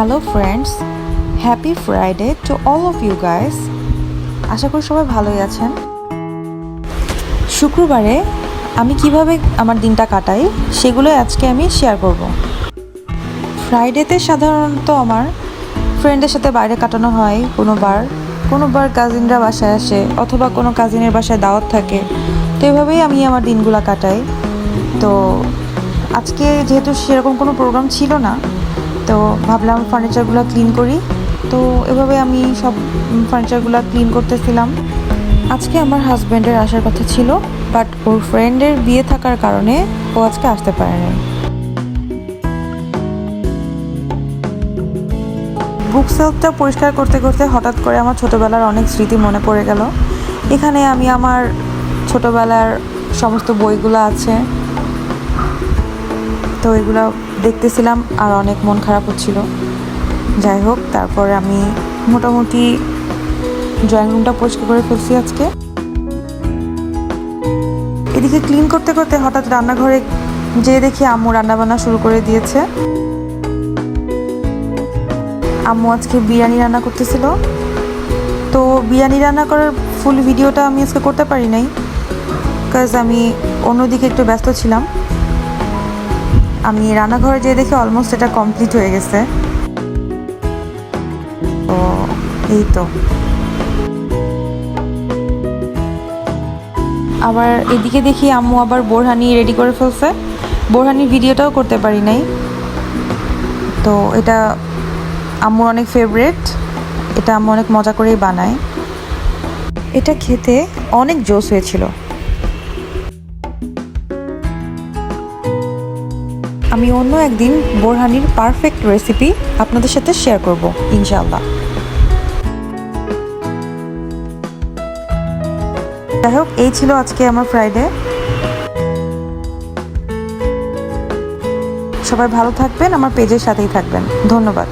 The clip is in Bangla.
Hello friends happy Friday to all of you guys আশা করি সবাই ভালোই আছেন। শুক্রবারে আমি কীভাবে আমার দিনটা কাটাই সেগুলোই আজকে আমি শেয়ার করব। ফ্রাইডেতে সাধারণত আমার ফ্রেন্ডের সাথে বাইরে কাটানো হয় কোনো বার। কোনো বার কাজিনরা বাসায় আসে অথবা কোনো কাজিনের বাসায় দাওয়াত থাকে। তো এভাবেই আমি আমার দিনগুলো কাটাই। তো আজকে যেহেতু সেরকম কোনো প্রোগ্রাম ছিল না তো ভাবলাম ফার্নিচারগুলো ক্লিন করি। তো এভাবে আমি সব ফার্নিচারগুলো ক্লিন করতেছিলাম। আজকে আমার হাজব্যান্ডের আসার কথা ছিল বাট ওর ফ্রেন্ডের বিয়ে থাকার কারণে ও আজকে আসতে পারেনি বুক সেলফটা পরিষ্কার করতে করতে হঠাৎ করে আমার ছোটোবেলার অনেক স্মৃতি মনে পড়ে গেল। এখানে আমি আমার ছোটোবেলার সমস্ত বইগুলো আছে তো এগুলো দেখতেছিলাম আর অনেক মন খারাপ হচ্ছিল। যাই হোক, তারপরে আমি মোটামুটি ড্রয়িং রুমটা পরিষ্কার করে ফেলছি আজকে। এদিকে ক্লিন করতে করতে হঠাৎ রান্নাঘরে যেয়ে দেখি আম্মু রান্নাবান্না শুরু করে দিয়েছে। আম্মু আজকে বিরিয়ানি রান্না করতেছিল। তো বিরিয়ানি রান্না করার ফুল ভিডিওটা আমি আজকে করতে পারি নাই কাজ আমি অন্যদিকে একটু ব্যস্ত ছিলাম। আমি রান্নাঘরে যেয়ে দেখি অলমোস্ট এটা কমপ্লিট হয়ে গেছে। তো এই তো। আবার এদিকে দেখি আম্মু আবার বোরহানি রেডি করে ফেলছে। বোরহানির ভিডিওটাও করতে পারি নাই। তো এটা আম্মুর অনেক ফেভারেট এটা আম্মু অনেক মজা করেই বানায়। এটা খেতে অনেক জোস হয়েছিল। আমি অন্য একদিন বোরহানির পারফেক্ট রেসিপি আপনাদের সাথে শেয়ার করব ইনশাল্লাহ যাই হোক, এই ছিল আজকে আমার ফ্রাইডে সবাই ভালো থাকবেন, আমার পেজের সাথেই থাকবেন। ধন্যবাদ।